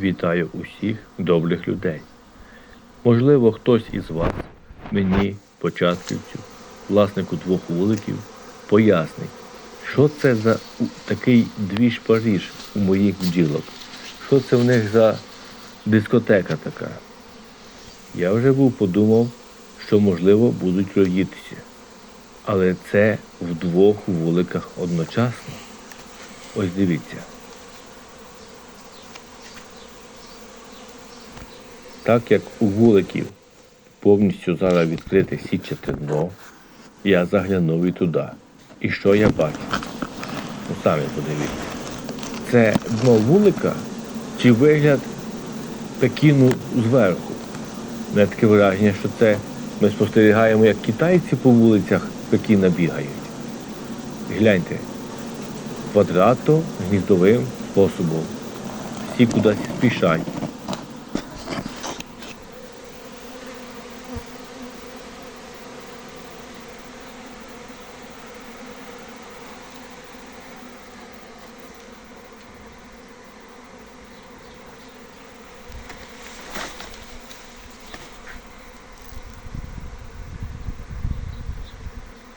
Вітаю усіх добрих людей. Можливо, хтось із вас, мені, початківцю, власнику двох вуликів, пояснить, що це за такий двіж Паріж у моїх бджілок, що це в них за дискотека така. Я вже був подумав, що можливо будуть роїтися. Але це в двох вуликах одночасно. Ось дивіться. Так як у вуликів повністю зараз відкрите сітчате дно, я заглянув і туди. І що я бачу? Ну самі подивіться. Це дно вулика чи вигляд пекіну зверху? Мене таке враження, що це ми спостерігаємо, як китайці по вулицях Пекіна бігають. Гляньте, квадрато гніздовим способом. Всі кудись спішать.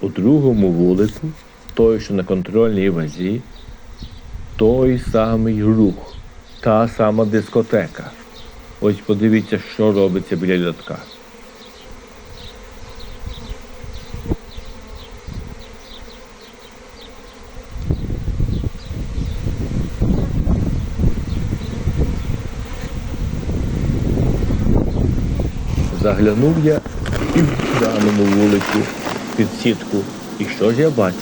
У другому вулику, той, що на контрольній вазі, той самий рух, та сама дискотека. Ось подивіться, що робиться біля льотка. Заглянув я і в даному вулику під сітку. І що ж я бачу?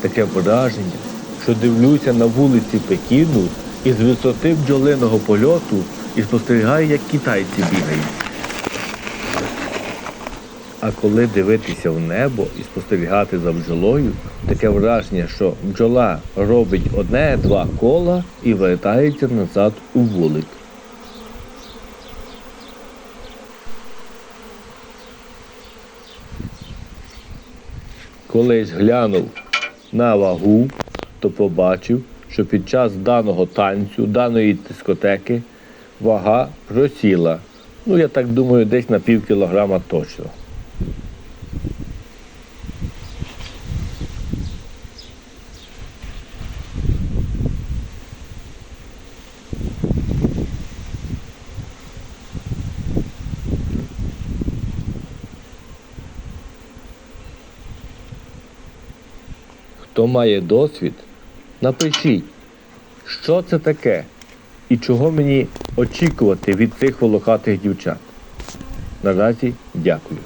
Таке враження, що дивлюся на вулиці Пекіну із висоти бджолиного польоту і спостерігаю, як китайці бігають. А коли дивитися в небо і спостерігати за бджолою, таке враження, що бджола робить одне-два кола і вертається назад у вулик. Колись глянув на вагу, то побачив, що під час даного танцю, даної дискотеки, вага просіла. Ну, я так думаю, десь на пів кілограма точно. Хто має досвід, напишіть, що це таке і чого мені очікувати від цих волохатих дівчат. Наразі дякую.